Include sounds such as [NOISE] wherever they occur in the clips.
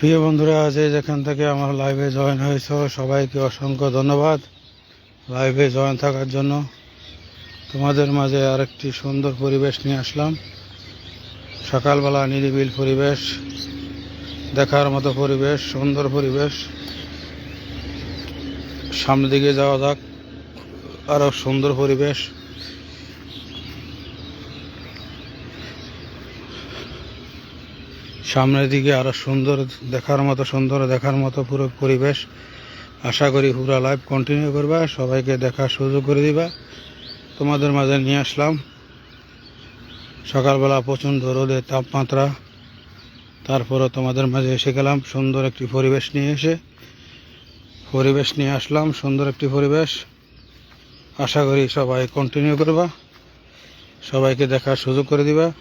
প্রিয় বন্ধুরা, আজ এই যেখান থেকে আমার লাইভে জয়েন হয়েছ, সবাইকে অসংখ্য ধন্যবাদ লাইভে জয়েন থাকার জন্য। তোমাদের মাঝে আরেকটি সুন্দর পরিবেশ নিয়ে আসলাম। সকালবেলা নিরিবিল পরিবেশ, দেখার মতো পরিবেশ, সুন্দর পরিবেশ। সামনের দিকে যাওয়া যাক আরও সুন্দর পরিবেশ। সামনের দিকে আরও সুন্দর দেখার মতো, সুন্দর দেখার মতো পুরো পরিবেশ। আশা করি পুরো লাইভ কন্টিনিউ করবা, সবাইকে দেখার সুযোগ করে দিবা। তোমাদের মাঝে নিয়ে আসলাম। সকালবেলা প্রচণ্ড রোদের তাপমাত্রা। তারপরে তোমাদের মাঝে এসে গেলাম, সুন্দর একটি পরিবেশ নিয়ে এসে। পরিবেশ নিয়ে আসলাম, সুন্দর একটি পরিবেশ। আশা করি সবাই কন্টিনিউ করবা। সবাইকে দেখার সুযোগ করে দিবা।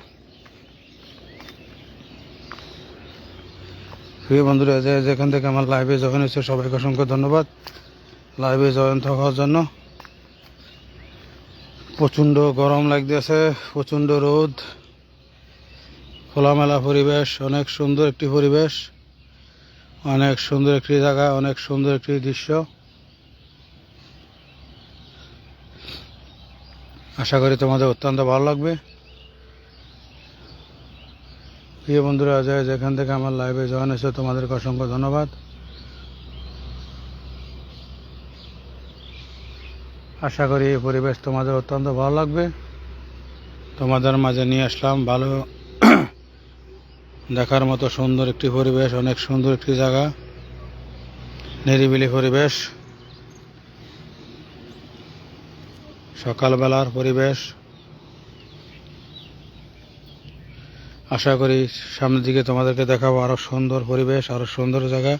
প্রিয় বন্ধুরা, যে যেখান থেকে আমার লাইভে জয়েন হয়েছে, সবাইকে অসংখ্য ধন্যবাদ। লাইভে জয়েন থাকার জন্য। প্রচণ্ড গরম লাগতেছে, প্রচণ্ড রোদ। খোলামেলা পরিবেশ, অনেক সুন্দর একটি পরিবেশ, অনেক সুন্দর একটি জায়গা, অনেক সুন্দর একটি দৃশ্য। আশা করি তোমাদের অত্যন্ত ভালো লাগবে। প্রিয় বন্ধুরা যে যেখান থেকে আমার লাইভে জয়েন হয়েছে, তোমাদেরকে অসংখ্য ধন্যবাদ। আশা করি এই পরিবেশ তোমাদের অত্যন্ত ভালো লাগবে। তোমাদের মাঝে নিয়ে আসলাম ভালো [CLEARS THROAT] দেখার মতো সুন্দর একটি পরিবেশ, অনেক সুন্দর একটি জায়গা। নিরিবিলি পরিবেশ। সকালবেলার পরিবেশ। আশা করি সামনের দিকে তোমাদেরকে দেখাবো আরও সুন্দর পরিবেশ আরও সুন্দর জায়গা।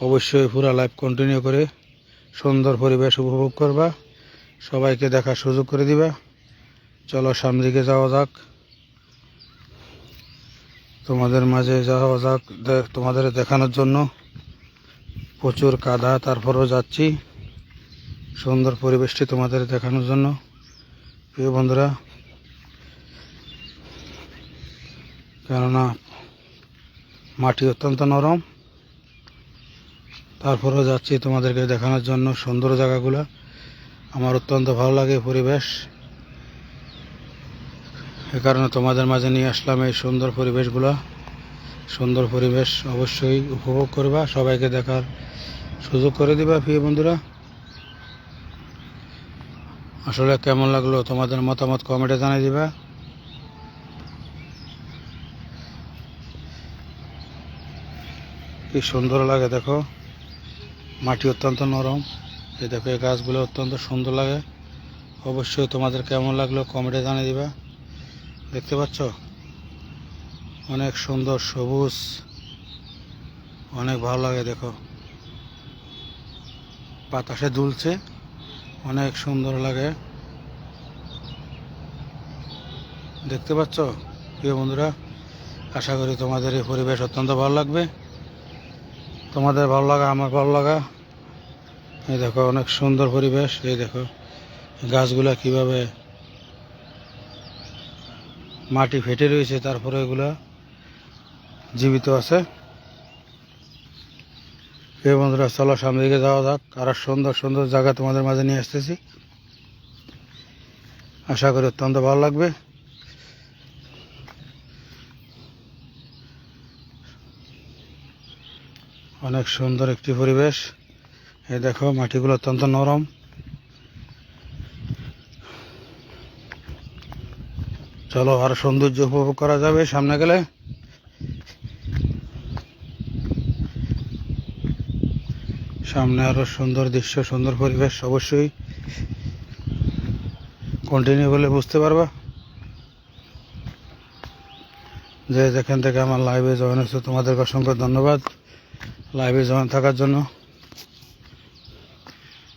অবশ্যই পুরো লাইফ কন্টিনিউ করে সুন্দর পরিবেশ উপভোগ করবা। সবাইকে দেখার সুযোগ করে দিবা। চলো সামনের দিকে যাওয়া যাক। তোমাদের মাঝে যাওয়া যাক তোমাদের দেখানোর জন্য। প্রচুর কাদা, তারপরেও যাচ্ছি। সুন্দর পরিবেশটি তোমাদের দেখানোর জন্য। প্রিয় বন্ধুরা কেননা মাটি অত্যন্ত নরম। তারপরেও যাচ্ছি তোমাদেরকে দেখানোর জন্য সুন্দর জায়গাগুলো। আমার অত্যন্ত ভালো লাগে পরিবেশ। এ কারণে তোমাদের মাঝে নিয়ে আসলাম এই সুন্দর পরিবেশগুলো। সুন্দর পরিবেশ অবশ্যই উপভোগ করবা, সবাইকে দেখার সুযোগ করে দিবা প্রিয় বন্ধুরা। আসলে কেমন লাগল তোমাদের মতামত কমেন্টে জানিয়ে দিবা। কি সুন্দর লাগে দেখো। মাটি অত্যন্ত নরম। এই দেখো, এই গাছগুলো অত্যন্ত সুন্দর লাগে। অবশ্যই তোমাদের কেমন লাগল কমেন্টে জানিয়ে দিবা। দেখতে পাচ্ছ? অনেক সুন্দর সবুজ। অনেক ভালো লাগে দেখো। বাতাসে দুলছে। অনেক সুন্দর লাগে। দেখতে পাচ্ছ? প্রিয় বন্ধুরা, আশা করি তোমাদের এই পরিবেশ অত্যন্ত ভালো লাগবে। তোমাদের ভালো লাগা, আমার ভালো লাগা? এই দেখো, অনেক সুন্দর পরিবেশ। এই দেখো, গাছগুলা কীভাবে মাটি ফেটে রয়েছে, তারপরে এগুলা জীবিত আছে। এই বন্ধুরা, চলো সামনে দিকে যাওয়া যাক। আর সুন্দর সুন্দর জায়গা তোমাদের মাঝে নিয়ে আসতেছি। আশা করি অত্যন্ত ভালো লাগবে। অনেক সুন্দর একটি পরিবেশ। এই দেখো, মাটিগুলো অত্যন্ত নরম। চলো আরও সৌন্দর্য উপভোগ করা যাবে সামনে গেলে। সামনে আরও সুন্দর দৃশ্য, সুন্দর পরিবেশ, অবশ্যই। কন্টিনিউ করলে বুঝতে পারবা। যে যেখান থেকে আমার লাইভে জয়েন হচ্ছে তোমাদেরকে অসংখ্য ধন্যবাদ। লাইভে জয়েন থাকার জন্য।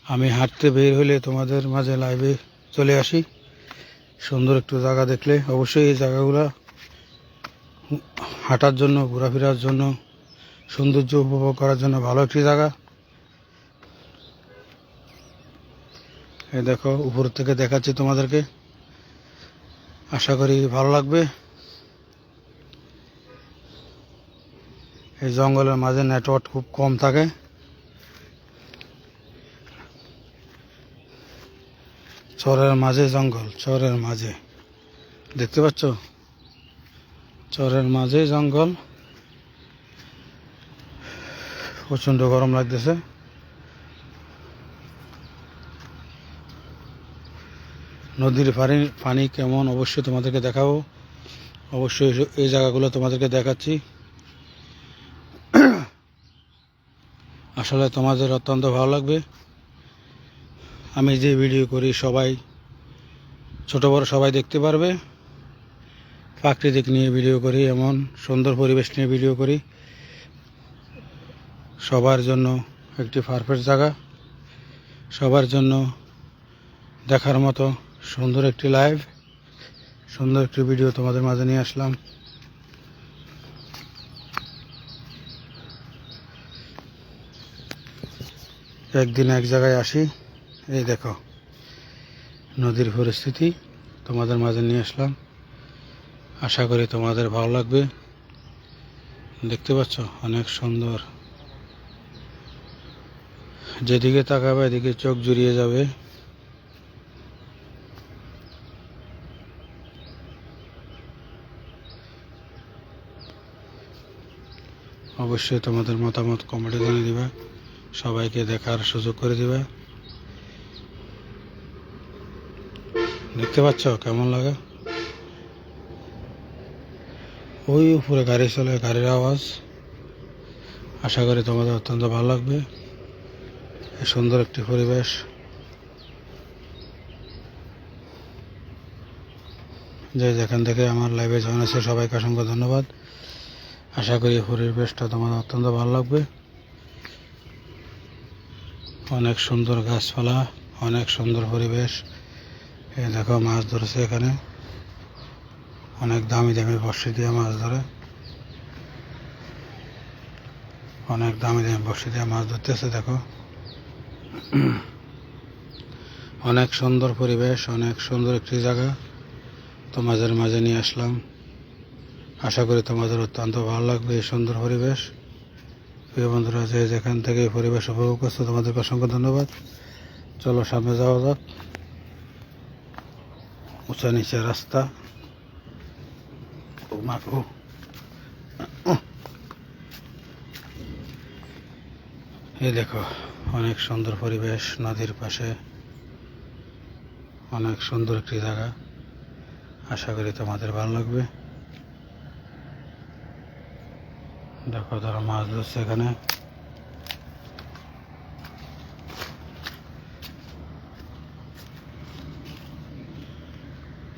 আমি হাঁটতে বের হলে তোমাদের মাঝে লাইভে চলে আসি। সুন্দর একটু জায়গা দেখলে অবশ্যই এই জায়গাগুলো হাঁটার জন্য, ঘোরাফেরার জন্য, সৌন্দর্য উপভোগ করার জন্য ভালো একটি জায়গা। এই দেখো, উপর থেকে দেখাচ্ছি তোমাদেরকে। আশা করি ভালো লাগবে। এই জঙ্গলের মাঝে নেটওয়ার্ক খুব কম থাকে। চরের মাঝে জঙ্গল, চরের মাঝে। দেখতে পাচ্ছ? চরের মাঝে জঙ্গল। প্রচণ্ড গরম লাগতেছে। নদীর পানি পানি কেমন? অবশ্যই তোমাদেরকে দেখাবো। অবশ্যই এই জায়গাগুলো তোমাদেরকে দেখাচ্ছি। আসলে তোমাদের অত্যন্ত ভালো লাগবে। আমি যে ভিডিও করি, সবাই, ছোট বড় সবাই দেখতে পারবে। প্রাকৃতিক নিয়ে ভিডিও করি, এমন সুন্দর পরিবেশ নিয়ে ভিডিও করি। সবার জন্য একটি পারফেক্ট জায়গা। সবার জন্য দেখার মতো সুন্দর একটি লাইভ সুন্দর একটি ভিডিও তোমাদের মাঝে নিয়ে আসলাম। একদিন এক জায়গায় আসি, এই দেখো, নদীর পরিস্থিতি, তোমাদের মাঝে নিয়ে আসলাম। আশা করি তোমাদের ভালো লাগবে। দেখতে পাচ্ছ, অনেক সুন্দর। যেদিকে তাকাবে এদিকে চোখ জুড়িয়ে যাবে। অবশ্যই তোমাদের মতামত কমেন্টে জানিয়ে দিবা। সবাইকে দেখার সুযোগ করে দিবা। দেখতে পাচ্ছ? কেমন লাগে? ওই উপরে গাড়ি চলে, গাড়ির আওয়াজ। আশা করি তোমাদের অত্যন্ত ভালো লাগবে। সুন্দর একটি পরিবেশ। যে যেখান থেকে আমার লাইভে জয়েন আছে সবাইকে অসংখ্য ধন্যবাদ। আশা করি পরিবেশটা তোমাদের অত্যন্ত ভালো লাগবে। অনেক সুন্দর গাছপালা, অনেক সুন্দর পরিবেশ। এই দেখো মাছ ধরেছে এখানে। অনেক দামি দামি বর্ষি দিয়ে মাছ ধরে। অনেক দামি দামি বর্ষি দিয়ে মাছ ধরতেছে, দেখো। অনেক সুন্দর পরিবেশ, অনেক সুন্দর একটি জায়গা। তোমাদের মাঝে নিয়ে আসলাম। আশা করি তোমাদের অত্যন্ত ভালো লাগবে এই সুন্দর পরিবেশ। প্রিয় বন্ধুরা, যে যেখান থেকে পরিবেশ উপভোগ করছে, তোমাদেরকে অসংখ্য ধন্যবাদ। চলো, সামনে যাওয়া যাক। উঁচা নিচে রাস্তা। এই দেখো, অনেক সুন্দর পরিবেশ, নদীর পাশে। অনেক সুন্দর একটি জায়গা। আশা করি তোমাদের ভালো লাগবে। দেখো তারা মাছ ধরছে এখানে।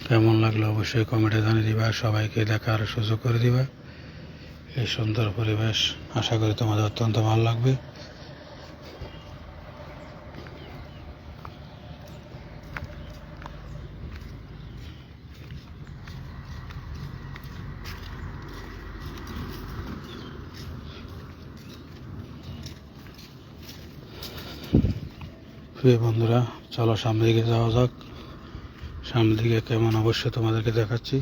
কেমন লাগল অবশ্যই কমেন্টে জানিয়ে দিবা, সবাইকে দেখার সুযোগ করে দিবা। এই সুন্দর পরিবেশ, আশা করি তোমাদের অত্যন্ত ভালো লাগবে। প্রিয় বন্ধুরা, চলো সামনের দিকে যাওয়া যাক। সামনের দিকে কেমন অবশ্যই তোমাদেরকে দেখাচ্ছি।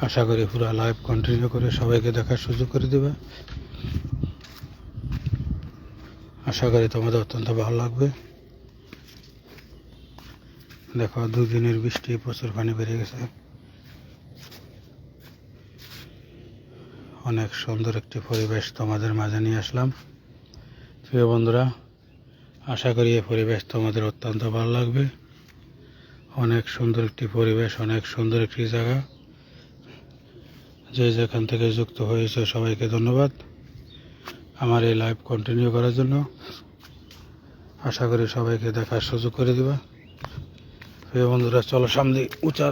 আশা করি পুরো লাইভ কন্টিনিউ করে সবাইকে দেখার সুযোগ করে দেবে। আশা করি তোমাদের অত্যন্ত ভালো লাগবে। দেখো, দুদিনের বৃষ্টি, প্রচুর পানি বেড়ে গেছে। অনেক সুন্দর একটি পরিবেশ তোমাদের মাঝে নিয়ে আসলাম। প্রিয় বন্ধুরা আশা করি এই পরিবেশ তোমাদের অত্যন্ত ভালো লাগবে। অনেক সুন্দর একটি পরিবেশ, অনেক সুন্দর একটি জায়গা। যে যেখান থেকে যুক্ত হয়েছে সবাইকে ধন্যবাদ। আমার এই লাইভ কন্টিনিউ করার জন্য আশা করি সবাইকে দেখার সুযোগ করে দিবা। প্রিয় বন্ধুরা, চলো সামনে উঁচা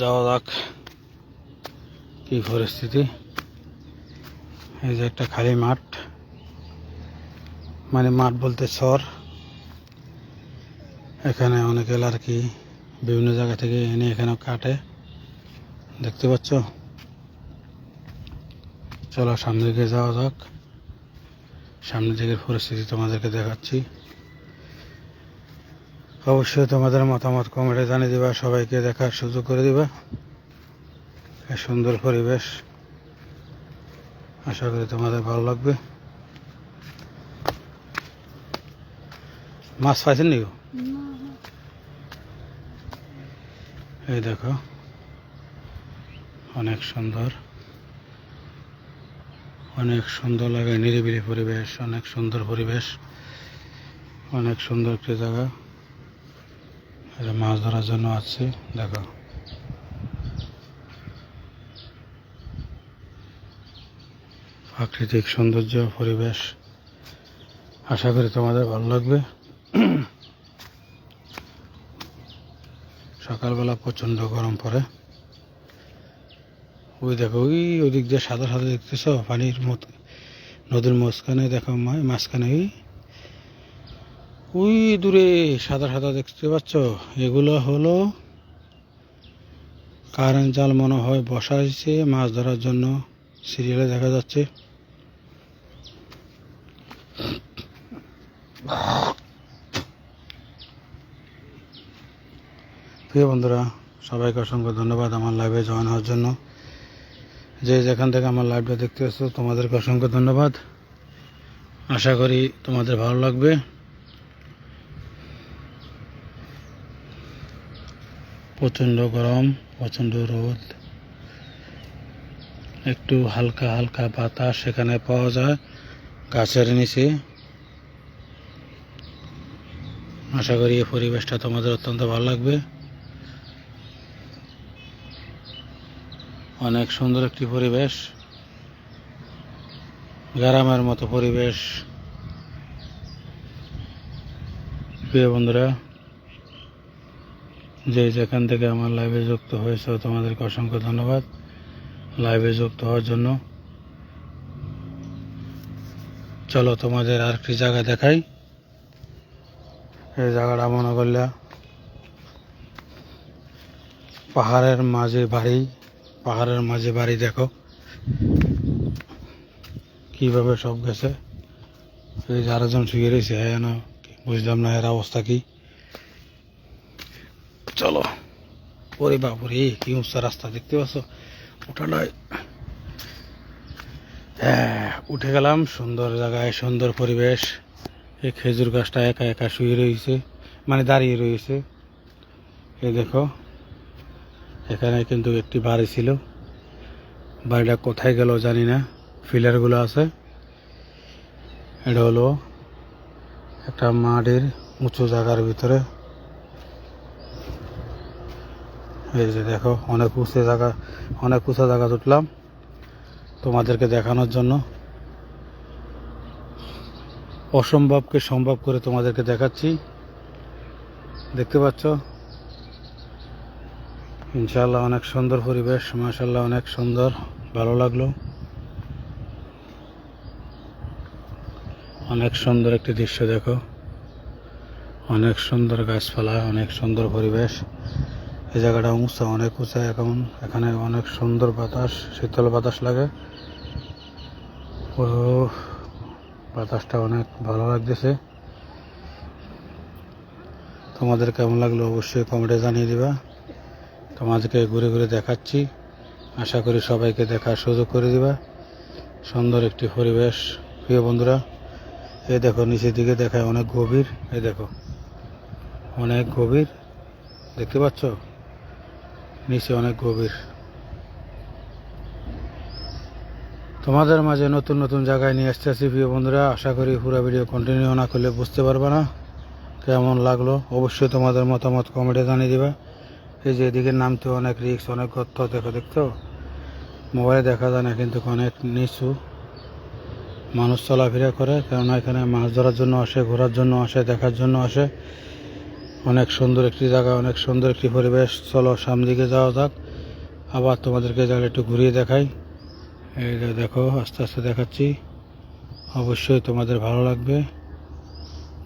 যাওয়া যাক কি পরিস্থিতি। এই যে একটা খালি মাঠ। মানে মাঠ বলতে চর এখানে অনেক আর কি বিভিন্ন জায়গা থেকে এনে এখানে কাটে। দেখতে পাচ্ছ? চলো সামনের দিকে যাওয়া যাক। সামনের দিকের পরিস্থিতি তোমাদেরকে দেখাচ্ছি। অবশ্যই তোমাদের মতামত কমেন্টে জানিয়ে দিবা, সবাইকে দেখার সুযোগ করে দিবা। সুন্দর পরিবেশ। আশা করি তোমাদের ভালো লাগবে। মাছ পাইছেন নি? এই দেখো। অনেক সুন্দর। অনেক সুন্দর লাগে, নিরিবিলি পরিবেশ, অনেক সুন্দর পরিবেশ। অনেক সুন্দর একটি জায়গা। এটা মাছ ধরার জন্য আছে, দেখো। প্রাকৃতিক সৌন্দর্য, পরিবেশ। আশা করি তোমাদের ভালো লাগবে। [CLEARS THROAT] সকালবেলা প্রচণ্ড গরম পড়ে। ওই দেখো, ওই ওদিক দিয়ে সাদা সাদা দেখতেছ, পানির মতো নদীর মাঝখানে, দেখো মাঝখানে ওই ওই দূরে সাদা সাদা দেখতে পাচ্ছ? এগুলো হলো কারেন্ট জাল মনে হয় বসা হয়েছে, মাছ ধরার জন্য সিরিয়ালে দেখা যাচ্ছে। প্রিয় বন্ধুরা, সবাইকে অসংখ্য ধন্যবাদ আমার লাইভে জয়েন হওয়ার জন্য। যে যেখান থেকে আমার লাইভটা দেখতে এসছো, তোমাদেরকে অসংখ্য ধন্যবাদ। আশা করি তোমাদের ভালো লাগবে। প্রচণ্ড গরম, প্রচণ্ড রোদ। একটু হালকা হালকা বাতাস সেখানে পাওয়া যায় গাছের নিচে। আশা করি এই পরিবেশটা তোমাদের অত্যন্ত ভালো লাগবে। অনেক সুন্দর একটি পরিবেশ, গ্রামের মতো পরিবেশ। প্রিয় বন্ধুরা, যে যেখান থেকে আমার লাইভে যুক্ত হয়েছে, তোমাদেরকে অসংখ্য ধন্যবাদ। লাইভে যুক্ত হওয়ার জন্য। চলো তোমাদের আর একটি জায়গা দেখাই। এই জায়গাটা মনে করলে পাহাড়ের মাঝে বাড়ি। পাহাড়ের মাঝে বাড়ি, দেখো। কীভাবে সব গেছে। এই যে আরেকজন শুয়ে রয়েছে হ্যাঁ বুঝলাম না এর অবস্থা কি। চলো। ওরে বাপুরে, কি উঁচা রাস্তা দেখতে পাচ্ছ। ওঠাটাই হ্যাঁ উঠে গেলাম, সুন্দর জায়গায়, সুন্দর পরিবেশ। এই খেজুর গাছটা একা একা শুয়ে রয়েছে মানে দাঁড়িয়ে রয়েছে। এই দেখো। এখানে কিন্তু একটি বাড়ি ছিল। বাড়িটা কোথায় গেল জানি না। ফিলারগুলো আছে। এটা হলো একটা মাটির উঁচু জায়গার ভিতরে। এই যে দেখো, অনেক উঁচু জায়গা, অনেক উঁচু জায়গা উঠলাম তোমাদেরকে দেখানোর জন্য। অসম্ভবকে সম্ভব করে তোমাদেরকে দেখাচ্ছি। দেখতে পাচ্ছ? ইনশাল্লাহ অনেক সুন্দর পরিবেশ মাশাল্লাহ অনেক সুন্দর, ভালো লাগল। অনেক সুন্দর একটি দৃশ্য দেখো। অনেক সুন্দর গাছপালা, অনেক সুন্দর পরিবেশ। এই জায়গাটা উঁচা অনেক উঁচা এখন। এখানে অনেক সুন্দর বাতাস, শীতল বাতাস লাগে। ও বাতাসটা অনেক ভালো লাগতেছে। তোমাদের কেমন লাগল অবশ্যই কমেন্টে জানিয়ে দিবা। তোমাদেরকে ঘুরে ঘুরে দেখাচ্ছি। আশা করি সবাইকে দেখার সুযোগ করে দিবা। সুন্দর একটি পরিবেশ, প্রিয় বন্ধুরা। এ দেখো, নিচের দিকে দেখায় অনেক গভীর। এ দেখো, অনেক গভীর। দেখতে পাচ্ছ? নিচে অনেক গভীর। তোমাদের মাঝে নতুন নতুন জায়গায় নিয়ে আসতে আসি, প্রিয় বন্ধুরা। আশা করি পুরো ভিডিও কন্টিনিউ না করলে বুঝতে পারবে না। কেমন লাগল? অবশ্যই তোমাদের মতামত কমেন্টে জানিয়ে দিবা। এই যে এদিকে নামতে অনেক রিক্স অনেক গর্ত দেখো দেখতো মোবাইলে দেখা যায় না, কিন্তু অনেক নিচু মানুষ চলাফেরা করে, কেননা এখানে মাছ ধরার জন্য আসে, ঘোরার জন্য আসে, দেখার জন্য আসে। অনেক সুন্দর একটি জায়গা, অনেক সুন্দর একটি পরিবেশ। চলো, সামনে দিকে যাওয়া যাক। আবার তোমাদেরকে জায়গা একটু ঘুরিয়ে দেখাই। এই দেখো, আস্তে আস্তে দেখাচ্ছি। অবশ্যই তোমাদের ভালো লাগবে।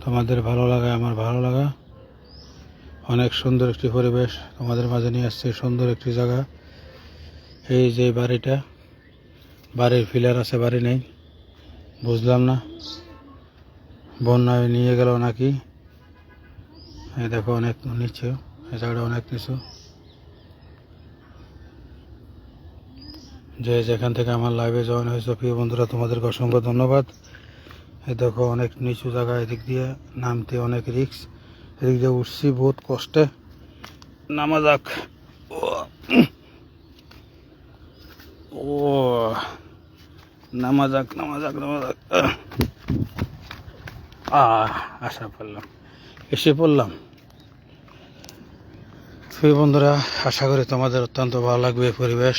তোমাদের ভালো লাগা, আমার ভালো লাগা। অনেক সুন্দর একটি পরিবেশ তোমাদের মাঝে নিয়ে আসছে, সুন্দর একটি জায়গা। এই যে বাড়িটা, বাড়ির ফিলার আছে, বাড়ি নেই, বুঝলাম না। বন্যায় নিয়ে গেল নাকি? এই দেখো অনেক নিচে, এই জায়গাটা অনেক নিচু। যে যেখান থেকে আমার লাইভে জয়েন হয়েছে, প্রিয় বন্ধুরা, তোমাদেরকে অসংখ্য ধন্যবাদ। এই দেখো অনেক নিচু জায়গা এদিক দিয়ে, নামতে অনেক রিক্স এদিক দিয়ে উঠছি বহুত কষ্টে। নামা যাক ও ও নামা যাক নামা যাক নামা যাক আশা পড়লাম এসে পড়লাম। প্রিয় বন্ধুরা আশা করি তোমাদের অত্যন্ত ভালো লাগবে পরিবেশ।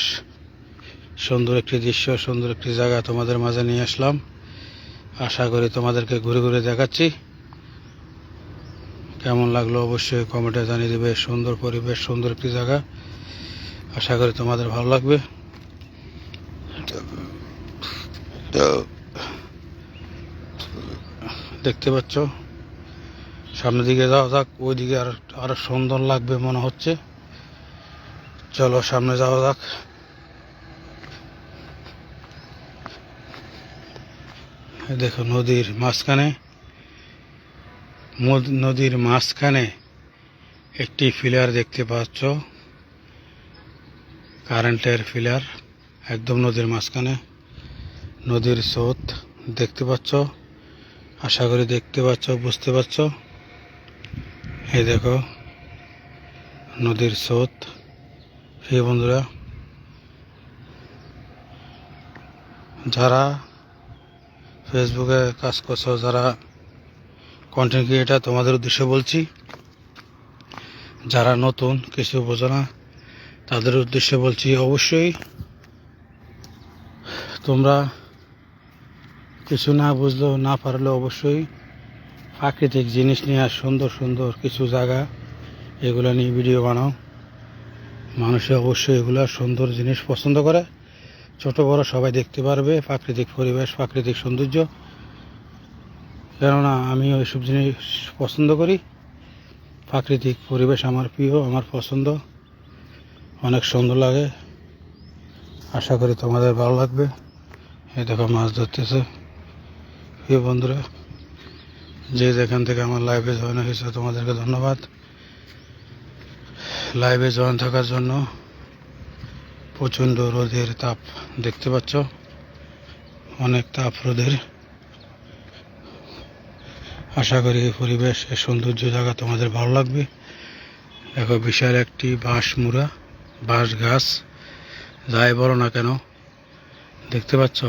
সুন্দর একটি দৃশ্য সুন্দর একটি জায়গা তোমাদের মাঝে নিয়ে আসলাম। আশা করি তোমাদেরকে ঘুরে ঘুরে দেখাচ্ছি। কেমন লাগল অবশ্যই কমেন্টে জানিয়ে দেবে। সুন্দর পরিবেশ, সুন্দর একটি জায়গা। আশা করি তোমাদের ভালো লাগবে। দেখতে পাচ্ছ? সামনের দিকে যাওয়া যাক ওই দিকে আর আরও সুন্দর লাগবে মনে হচ্ছে। চলো সামনে যাওয়া যাক। দেখো নদীর মাঝখানে নদীর মাঝখানে একটি ফিলার দেখতে পাচ্ছ। কারেন্টের ফিলার, একদম নদীর মাঝখানে। নদীর স্রোত দেখতে পাচ্ছ। আশা করি দেখতে পাচ্ছ, বুঝতে পারছ। এই দেখো, নদীর স্রোত। প্রিয় বন্ধুরা, যারা ফেসবুকে কাজ করছ, যারা কন্টেন্ট ক্রিয়েটার তোমাদের উদ্দেশ্যে বলছি, যারা নতুন কিছু বোঝো না তাদের উদ্দেশ্যে বলছি অবশ্যই তোমরা কিছু না বুঝলেও না পারলেও অবশ্যই প্রাকৃতিক জিনিস নিয়ে আর সুন্দর সুন্দর কিছু জায়গা এগুলো নিয়ে ভিডিও বানাও। মানুষে অবশ্যই এগুলো সুন্দর জিনিস পছন্দ করে। ছোট বড় সবাই দেখতে পারবে, প্রাকৃতিক পরিবেশ, প্রাকৃতিক সৌন্দর্য। কেননা আমি ওইসব জিনিস পছন্দ করি। প্রাকৃতিক পরিবেশ আমার প্রিয়, আমার পছন্দ। অনেক সুন্দর লাগে। আশা করি তোমাদের ভালো লাগবে। এই দেখো মাছ ধরতেছে। প্রিয় বন্ধুরা, যে যেখান থেকে আমার লাইভে জয়েন হয়েছে, তোমাদেরকে ধন্যবাদ। লাইভে জয়েন থাকার জন্য প্রচণ্ড রোদের তাপ দেখতে পাচ্ছ। অনেক তাপ রোদের। আশা করি এই পরিবেশ, এই সৌন্দর্য জায়গা তোমাদের ভালো লাগবে। দেখো বিশাল একটি বাঁশ মুড়া বাঁশ গাছ যাই বলো না কেন, দেখতে পাচ্ছ?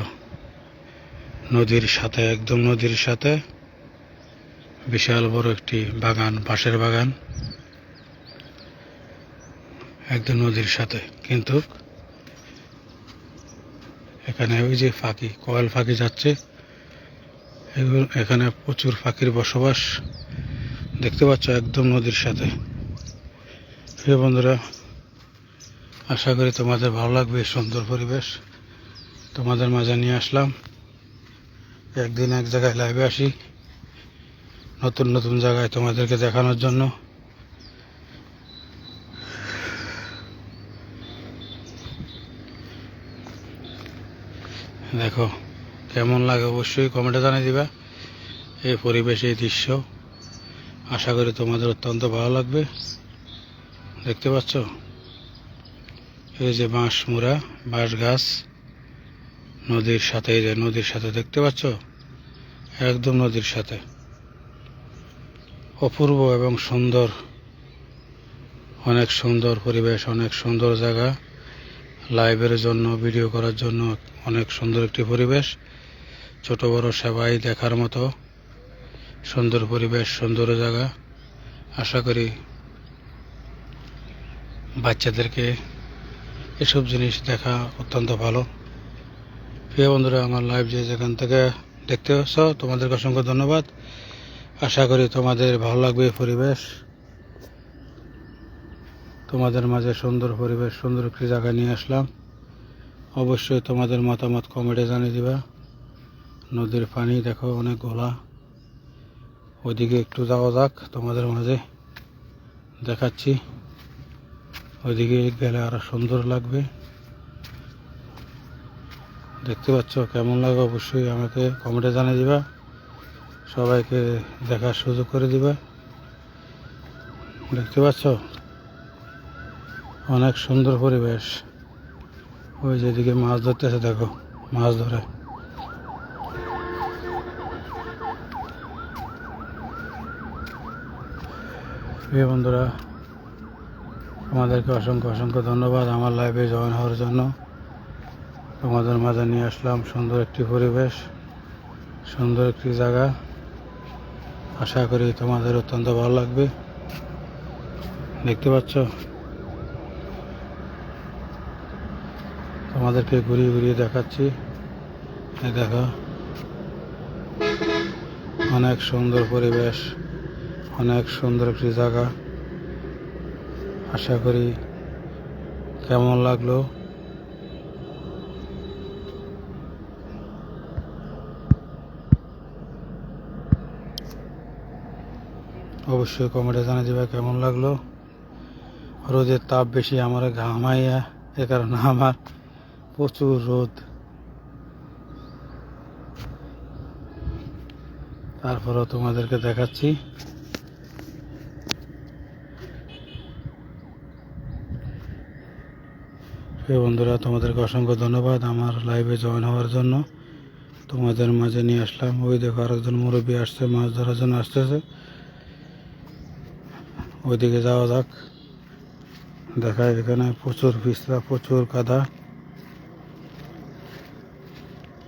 নদীর সাথে, একদম নদীর সাথে। বিশাল বড় একটি বাগান, বাঁশের বাগান। একদম নদীর সাথে। কিন্তু এখানে ওই যে ফাঁকি, কয়েল ফাঁকি যাচ্ছে। এখানে প্রচুর পাখির বসবাস দেখতে পাচ্ছ একদম নদীর সাথে। প্রিয় বন্ধুরা, আশা করি তোমাদের ভালো লাগবে সুন্দর পরিবেশ। তোমাদের মাঝে নিয়ে আসলাম। একদিন এক জায়গায় লাইভে আসি। নতুন নতুন জায়গায় তোমাদেরকে দেখানোর জন্য। দেখো কেমন লাগে অবশ্যই কমেন্টে জানিয়ে দিবা। এই পরিবেশ, এই দৃশ্য। আশা করি তোমাদের অত্যন্ত ভালো লাগবে। দেখতে পাচ্ছ? এই যে বাঁশ মুড়া, বাঁশ গাছ। নদীর সাথে, এই যে নদীর সাথে দেখতে পাচ্ছ? একদম নদীর সাথে। অপূর্ব এবং সুন্দর। অনেক সুন্দর পরিবেশ, অনেক সুন্দর জায়গা। লাইভের জন্য ভিডিও করার জন্য অনেক সুন্দর একটি পরিবেশ। ছোট বড় সবাই দেখার মতো সুন্দর পরিবেশ, সুন্দর জায়গা। আশা করি বাচ্চাদেরকে এসব জিনিস দেখা অত্যন্ত ভালো। প্রিয় বন্ধুরা, আমার লাইভ যে যেখান থেকে দেখতে পাচ্ছ তোমাদেরকে অসংখ্য ধন্যবাদ। আশা করি তোমাদের ভালো লাগবে পরিবেশ। তোমাদের মাঝে সুন্দর পরিবেশ, সুন্দর একটি জায়গা নিয়ে আসলাম। অবশ্যই তোমাদের মতামত কমেন্টে জানিয়ে দিবা। নদীর পানি, দেখো অনেক গোলা ওইদিকে একটু যাওয়া যাক, তোমাদের মাঝে দেখাচ্ছি। ওইদিকে গেলে আরও সুন্দর লাগবে। দেখতে পাচ্ছ কেমন লাগে, অবশ্যই আমাকে কমেন্টে জানিয়ে দিবা। সবাইকে দেখার সুযোগ করে দিবা। দেখতে পাচ্ছ? অনেক সুন্দর পরিবেশ। ওই যেদিকে মাছ ধরতেছে, দেখো, মাছ ধরে। প্রিয় বন্ধুরা, আমাদেরকে অসংখ্য অসংখ্য ধন্যবাদ আমার লাইভে জয়েন হওয়ার জন্য। তোমাদের মাঝে নিয়ে আসলাম সুন্দর একটি পরিবেশ, সুন্দর একটি জায়গা। আশা করি তোমাদের অত্যন্ত ভালো লাগবে। দেখতে পাচ্ছ? তোমাদেরকে ঘুরিয়ে ঘুরিয়ে দেখাচ্ছি। দেখো, অনেক সুন্দর পরিবেশ। অনেক সুন্দর একটি জায়গা। আশা করি কেমন লাগল? অবশ্যই কমেন্টে জানা যাবে কেমন লাগল। রোদের তাপ বেশি আমার ঘামাইয়া, এ কারণে আমার প্রচুর রোদ। তারপরেও তোমাদেরকে দেখাচ্ছি। প্রিয় বন্ধুরা, তোমাদেরকে অসংখ্য ধন্যবাদ আমার লাইভে জয়েন হওয়ার জন্য। তোমাদের মাঝে নিয়ে আসলাম। ওই দেখো আরেকজন মুরব্বী আসছে, মাছ ধরার জন্য আসতেছে। ওইদিকে যাওয়া যাক। দেখায় এখানে প্রচুর পিছলা, প্রচুর কাদা।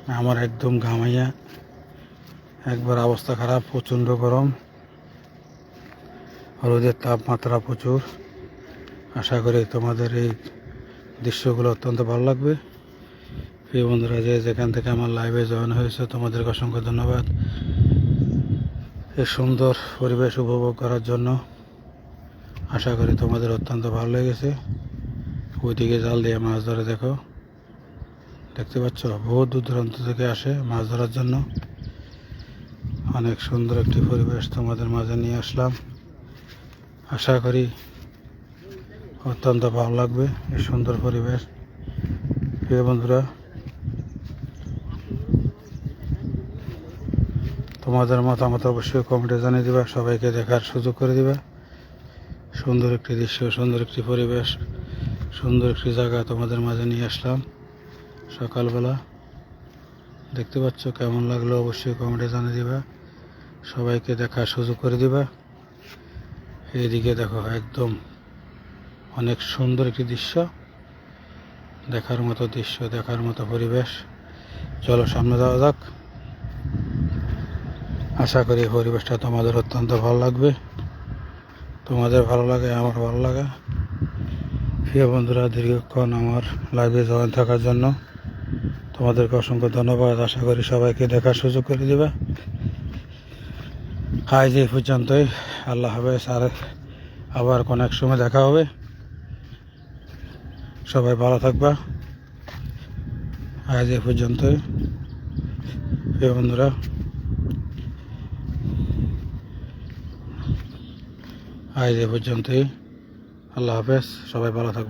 আমার একদম ঘামাইয়া। একবার অবস্থা খারাপ, প্রচণ্ড গরম। রোদের তাপমাত্রা প্রচুর। আশা করি তোমাদের এই দৃশ্যগুলো অত্যন্ত ভালো লাগবে। প্রিয় বন্ধুরা, যে যেখান থেকে আমার লাইভে জয়েন হয়েছে, তোমাদেরকে অসংখ্য ধন্যবাদ। এই সুন্দর পরিবেশ উপভোগ করার জন্য আশা করি তোমাদের অত্যন্ত ভালো লেগেছে। ওইদিকে জাল দিয়ে মাছ ধরে দেখো। দেখতে পাচ্ছ? বহু দূর দূরান্ত থেকে আসে মাছ ধরার জন্য। অনেক সুন্দর একটি পরিবেশ তোমাদের মাঝে নিয়ে আসলাম। আশা করি অত্যন্ত ভালো লাগবে, এই সুন্দর পরিবেশ। প্রিয় বন্ধুরা, তোমাদের মতামত অবশ্যই কমেন্টে জানিয়ে দিবা, সবাইকে দেখার সুযোগ করে দিবা। সুন্দর একটি দৃশ্য, সুন্দর একটি পরিবেশ, সুন্দর একটি জায়গা তোমাদের মাঝে নিয়ে আসলাম সকালবেলা। দেখতে পাচ্ছ কেমন লাগল, অবশ্যই কমেন্টে জানিয়ে দিবা। সবাইকে দেখার সুযোগ করে দিবা। এইদিকে দেখো, একদম অনেক সুন্দর একটি দৃশ্য। দেখার মতো দৃশ্য, দেখার মতো পরিবেশ। চলো সামনে যাওয়া যাক। আশা করি পরিবেশটা তোমাদের অত্যন্ত ভালো লাগবে। তোমাদের ভালো লাগে, আমার ভালো লাগে। প্রিয় বন্ধুরা, দীর্ঘক্ষণ আমার লাইভে জয়েন থাকার জন্য তোমাদেরকে অসংখ্য ধন্যবাদ। আশা করি সবাইকে দেখার সুযোগ করে দেবে। আজ এই পর্যন্তই। আল্লাহ হাফেজ। আর আবার কোনো এক সময় দেখা হবে। সবাই ভালো থাকবা। আজ এ পর্যন্ত প্রিয় বন্ধুরা, আজ এ পর্যন্তই। আল্লাহ হাফেজ, সবাই ভালো থাকবে।